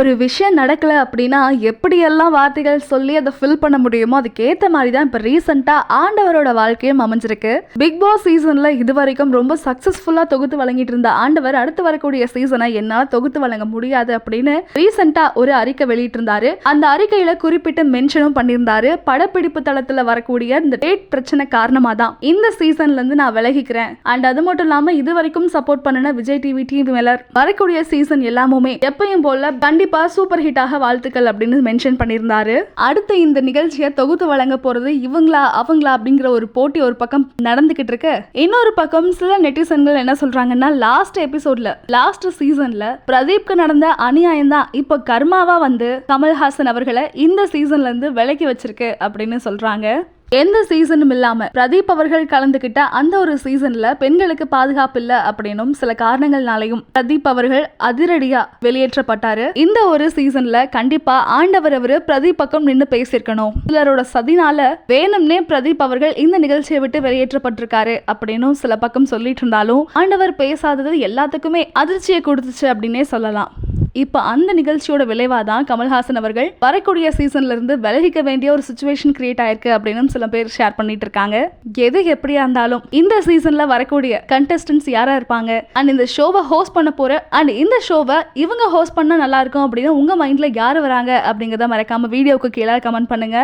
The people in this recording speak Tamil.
ஒரு விஷயம் நடக்கல அப்படின்னா எப்படியெல்லாம் வார்த்தைகள் சொல்லி அதை ஃபில் பண்ண முடியுமோ அதுக்கேற்ற மாதிரி தான் இப்போ ரீசெண்டாக ஆண்டவரோட வாழ்க்கையும் அமைஞ்சிருக்கு. பிக் பாஸ் சீசனில் இது வரைக்கும் ரொம்ப சக்ஸஸ்ஃபுல்லாக தொகுத்து வழங்கிட்டு இருந்த ஆண்டவர் அடுத்து வரக்கூடிய சீசனை என்னால் தொகுத்து வழங்க முடியாது அப்படின்னு ரீசெண்டாக ஒரு அறிக்கை வெளியிட்டிருந்தாரு. அந்த அறிக்கையில் குறிப்பிட்டு மென்ஷனும் பண்ணியிருந்தாரு. படப்பிடிப்பு தளத்தில் வரக்கூடிய இந்த டேட் பிரச்சனை காரணமாக தான் இந்த சீசன்லேருந்து நான் விலகிக்கிறேன். அண்ட் அது மட்டும் இல்லாமல் இது வரைக்கும் சப்போர்ட் பண்ணின விஜய் டிவி டீம் மேலர் வரக்கூடிய சீசன் எல்லாமுமே எப்பயும் போல கண்டிப்பா சூப்பர் ஹிட்டாக வாழ்த்துக்கள் அப்படின்னு மென்ஷன் பண்ணியிருந்தாரு. அடுத்த இந்த நிகழ்ச்சியை தொகுத்து வழங்க போறது இவங்களா அவங்களா அப்படிங்கிற ஒரு போட்டி ஒரு பக்கம் நடந்துகிட்டு இருக்கு. இன்னொரு பக்கம் சில நெட்டிசன்கள் என்ன சொல்றாங்கன்னா லாஸ்ட் எபிசோட்ல லாஸ்ட் சீசன்ல பிரதீப்க்கு நடந்த அநியாயம் தான் இப்போ கர்மாவா வந்து கமல்ஹாசன் அவர்களை இந்த சீசன்ல இருந்து விலக்கி வச்சிருக்கு அப்படின்னு சொல்றாங்க. எந்த சீசனும் இல்லாம பிரதீப் அவர்கள் கலந்துகிட்ட அந்த ஒரு சீசன்ல பெண்களுக்கு பாதுகாப்பு இல்ல அப்படின்னும் சில காரணங்கள்னாலையும் பிரதீப் அவர்கள் அதிரடியா வெளியேற்றப்பட்டாரு. இந்த ஒரு சீசன்ல கண்டிப்பா ஆண்டவர் அவரு பிரதீப் பக்கம் நின்னு பேசியிருக்கணும். சிலரோட சதினால வேணும்னே பிரதீப் அவர்கள் இந்த நிகழ்ச்சியை விட்டு வெளியேற்றப்பட்டிருக்காரு அப்படின்னும் சில பக்கம் சொல்லிட்டு இருந்தாலும் ஆண்டவர் பேசாதது எல்லாத்துக்குமே அதிர்ச்சியை கொடுத்துச்சு அப்படின்னே சொல்லலாம். இப்போ அந்த நிகழ்ச்சியோட விளைவாக தான் கமல்ஹாசன் அவர்கள் வரக்கூடிய சீசன்ல இருந்து விலகிக்க வேண்டிய ஒரு சுச்சுவேஷன் கிரியேட் ஆயிருக்கு அப்படின்னு சில பேர் ஷேர் பண்ணிட்டு இருக்காங்க. எது எப்படியா இருந்தாலும் இந்த சீசன்ல வரக்கூடிய கண்டஸ்டன்ஸ் யாரா இருப்பாங்க? அண்ட் இந்த ஷோவை ஹோஸ்ட் பண்ண போற அண்ட் இந்த ஷோவை இவங்க ஹோஸ்ட் பண்ணா நல்லா இருக்கும் அப்படின்னு உங்க மைண்ட்ல யார் வராங்க அப்படிங்கிறத மறக்காம வீடியோக்கு கீழே கமெண்ட் பண்ணுங்க.